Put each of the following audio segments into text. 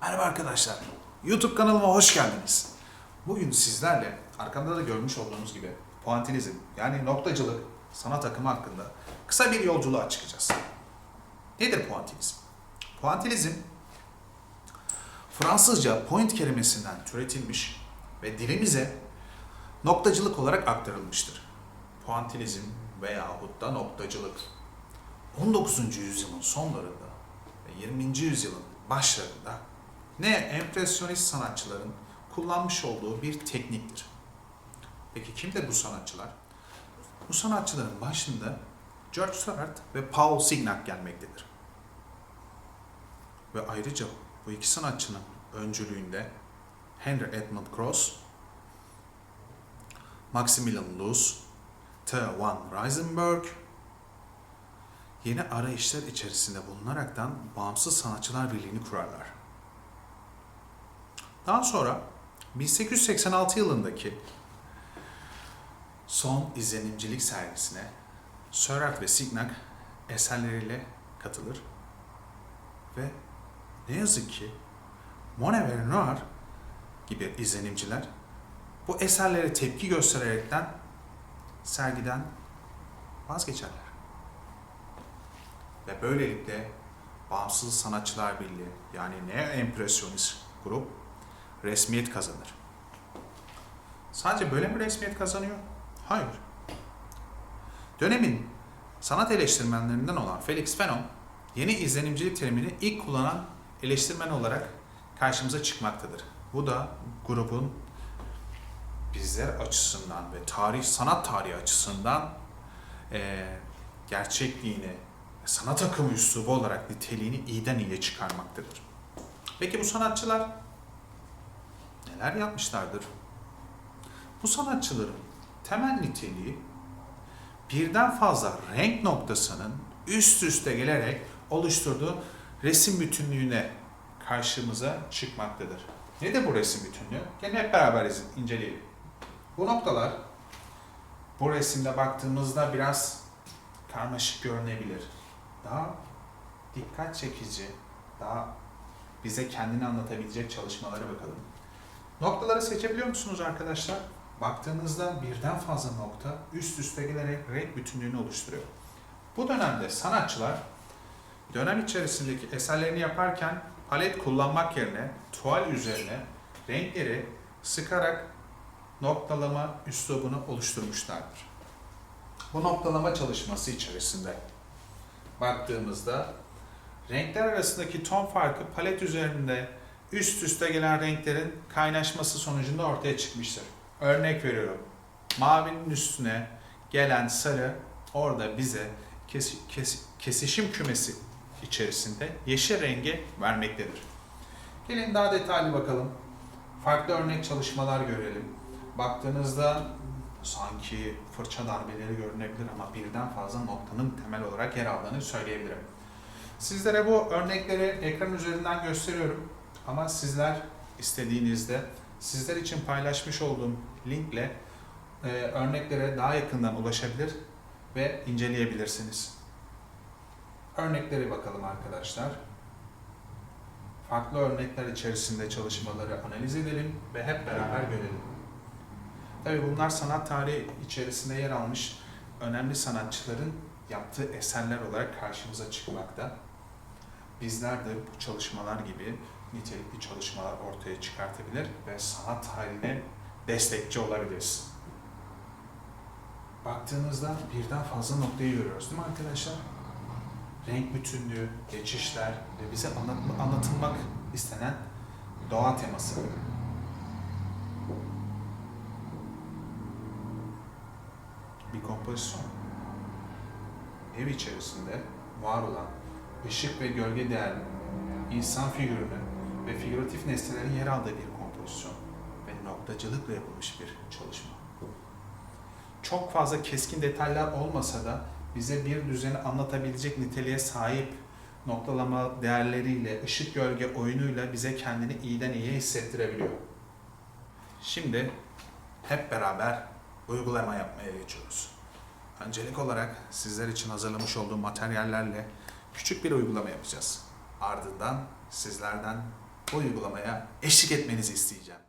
Merhaba arkadaşlar. YouTube kanalıma hoş geldiniz. Bugün sizlerle arkamda da görmüş olduğunuz gibi puantilizm yani noktacılık sanat akımı hakkında kısa bir yolculuğa çıkacağız. Nedir puantilizm? Puantilizm Fransızca point kelimesinden türetilmiş ve dilimize noktacılık olarak aktarılmıştır. Puantilizm veyahut da noktacılık 19. yüzyılın sonlarında ve 20. yüzyılın başlarında ne empresyonist sanatçıların kullanmış olduğu bir tekniktir. Peki kimdir bu sanatçılar? Bu sanatçıların başında George Seurat ve Paul Signac gelmektedir. Ve ayrıca bu iki sanatçının öncülüğünde Henry Edmund Cross, Maximilian Luz, Theo van Riesenberg yeni arayışlar içerisinde bulunaraktan Bağımsız Sanatçılar Birliği'ni kurarlar. Daha sonra 1886 yılındaki son izlenimcilik sergisine Seurat ve Signac eserleriyle katılır ve ne yazık ki Monet ve Renoir gibi izlenimciler bu eserlere tepki göstererekten sergiden vazgeçerler. Ve böylelikle Bağımsız Sanatçılar Birliği yani Neo Empresyonist grup resmiyet kazanır. Sadece böyle mi resmiyet kazanıyor? Hayır. Dönemin sanat eleştirmenlerinden olan Felix Fanon, yeni izlenimcilik terimini ilk kullanan eleştirmen olarak karşımıza çıkmaktadır. Bu da grubun bizler açısından ve tarih, sanat tarihi açısından eee gerçekliğini, sanat akımı üslubu olarak niteliğini iyiden iyiye çıkarmaktadır. Peki bu sanatçılar neler yapmışlardır? Bu sanatçıların temel niteliği birden fazla renk noktasının üst üste gelerek oluşturduğu resim bütünlüğüne karşımıza çıkmaktadır. Nedir bu resim bütünlüğü? Gelin hep beraber inceleyelim. Bu noktalar bu resimde baktığımızda biraz karmaşık görünebilir. Daha dikkat çekici, daha bize kendini anlatabilecek çalışmalara bakalım. Noktaları seçebiliyor musunuz arkadaşlar? Baktığınızda birden fazla nokta üst üste gelerek renk bütünlüğünü oluşturuyor. Bu dönemde sanatçılar dönem içerisindeki eserlerini yaparken palet kullanmak yerine tuval üzerine renkleri sıkarak noktalama üslubunu oluşturmuşlardır. Bu noktalama çalışması içerisinde baktığımızda renkler arasındaki ton farkı palet üzerinde üst üste gelen renklerin kaynaşması sonucunda ortaya çıkmıştır. Örnek veriyorum. Mavinin üstüne gelen sarı orada bize kes- kes- kesişim kümesi içerisinde yeşil rengi vermektedir. Gelin daha detaylı bakalım. Farklı örnek çalışmalar görelim. Baktığınızda sanki fırça darbeleri görünebilir ama birden fazla noktanın temel olarak yer aldığını söyleyebilirim. Sizlere bu örnekleri ekran üzerinden gösteriyorum. Ama sizler istediğinizde sizler için paylaşmış olduğum linkle e, örneklere daha yakından ulaşabilir ve inceleyebilirsiniz. Örneklere bakalım arkadaşlar. Farklı örnekler içerisinde çalışmaları analiz edelim ve hep beraber görelim. Tabii bunlar sanat tarihi içerisinde yer almış önemli sanatçıların yaptığı eserler olarak karşımıza çıkmakta. Bizler de bu çalışmalar gibi nitelikli çalışmalar ortaya çıkartabilir ve sanat tarihine destekçi olabiliriz. Baktığınızda birden fazla noktayı görüyoruz değil mi arkadaşlar? Renk bütünlüğü, geçişler ve bize anlat- anlatılmak istenen doğa teması. Bir kompozisyon ev içerisinde var olan ışık ve gölge değerli insan figürünün ve figüratif nesnelerin yer aldığı bir kompozisyon ve noktacılıkla yapılmış bir çalışma. Çok fazla keskin detaylar olmasa da bize bir düzeni anlatabilecek niteliğe sahip noktalama değerleriyle, ışık gölge oyunuyla bize kendini iyiden iyiye hissettirebiliyor. Şimdi hep beraber uygulama yapmaya geçiyoruz. Öncelik olarak sizler için hazırlamış olduğum materyallerle küçük bir uygulama yapacağız. Ardından sizlerden uygulamaya eşlik etmenizi isteyeceğim.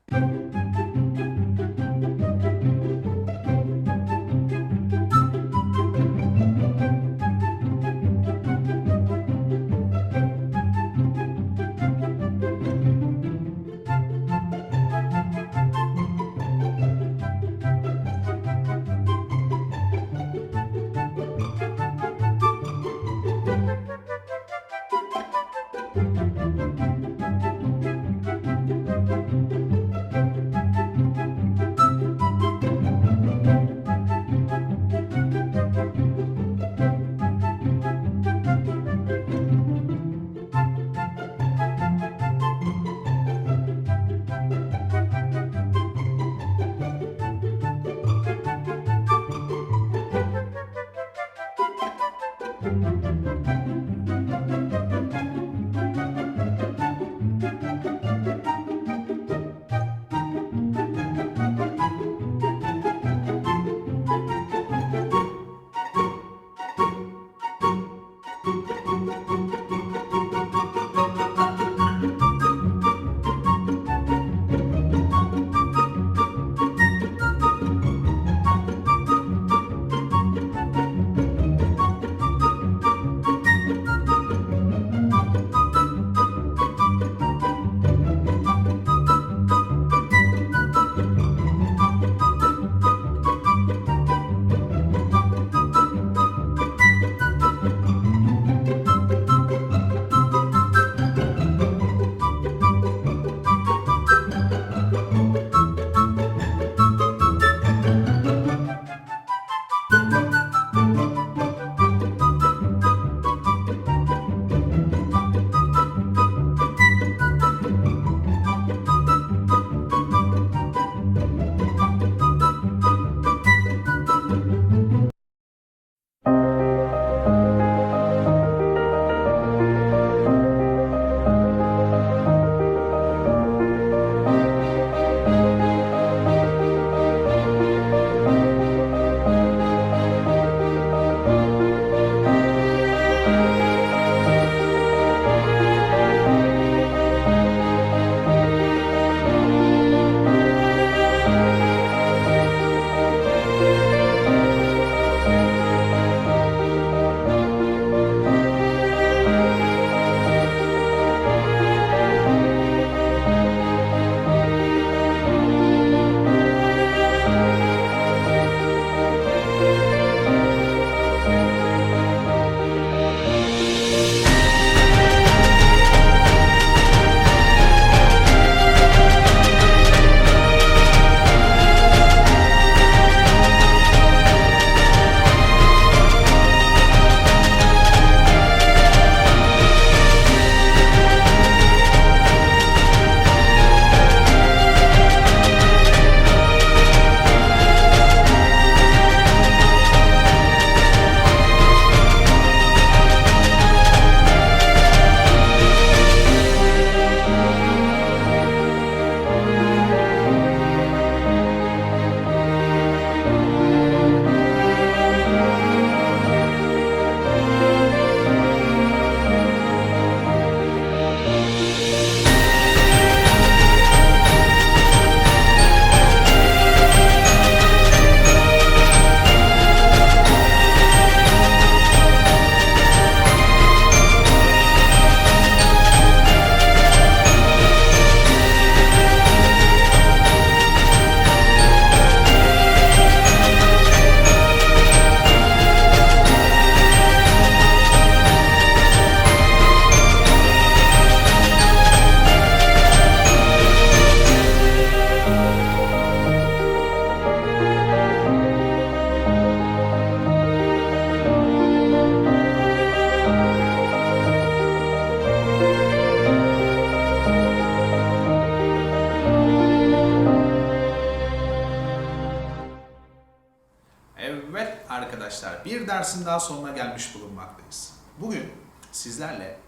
Arkadaşlar bir dersin daha sonuna gelmiş bulunmaktayız. Bugün sizlerle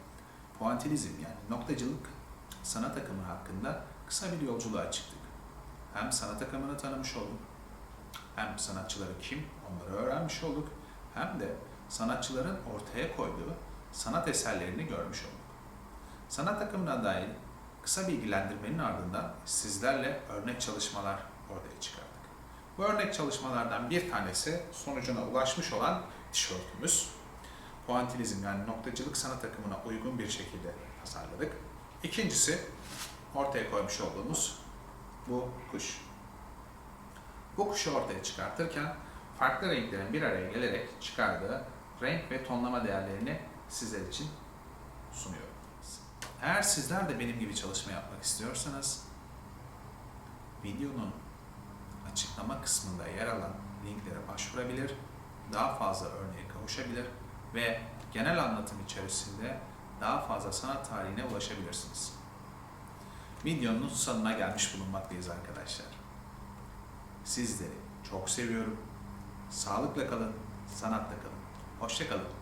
puantilizm yani noktacılık sanat akımı hakkında kısa bir yolculuğa çıktık. Hem sanat akımını tanımış olduk, hem sanatçıları kim onları öğrenmiş olduk, hem de sanatçıların ortaya koyduğu sanat eserlerini görmüş olduk. Sanat akımına dair Kısa bilgilendirmenin ardından sizlerle örnek çalışmalar ortaya çıkardık. Bu örnek çalışmalardan bir tanesi sonucuna ulaşmış olan tişörtümüz. Puantilizm yani noktacılık sanat akımına uygun bir şekilde tasarladık. İkincisi ortaya koymuş olduğumuz bu kuş. Bu kuşu ortaya çıkartırken farklı renklerin bir araya gelerek çıkardığı renk ve tonlama değerlerini sizler için sunuyorum. Eğer sizler de benim gibi çalışma yapmak istiyorsanız videonun açıklama kısmında yer alan linklere başvurabilir, daha fazla örneğe kavuşabilir ve genel anlatım içerisinde daha fazla sanat tarihine ulaşabilirsiniz. Videonun sonuna gelmiş bulunmaktayız arkadaşlar. Sizleri çok seviyorum. Sağlıkla kalın, sanatla kalın. Hoşça kalın.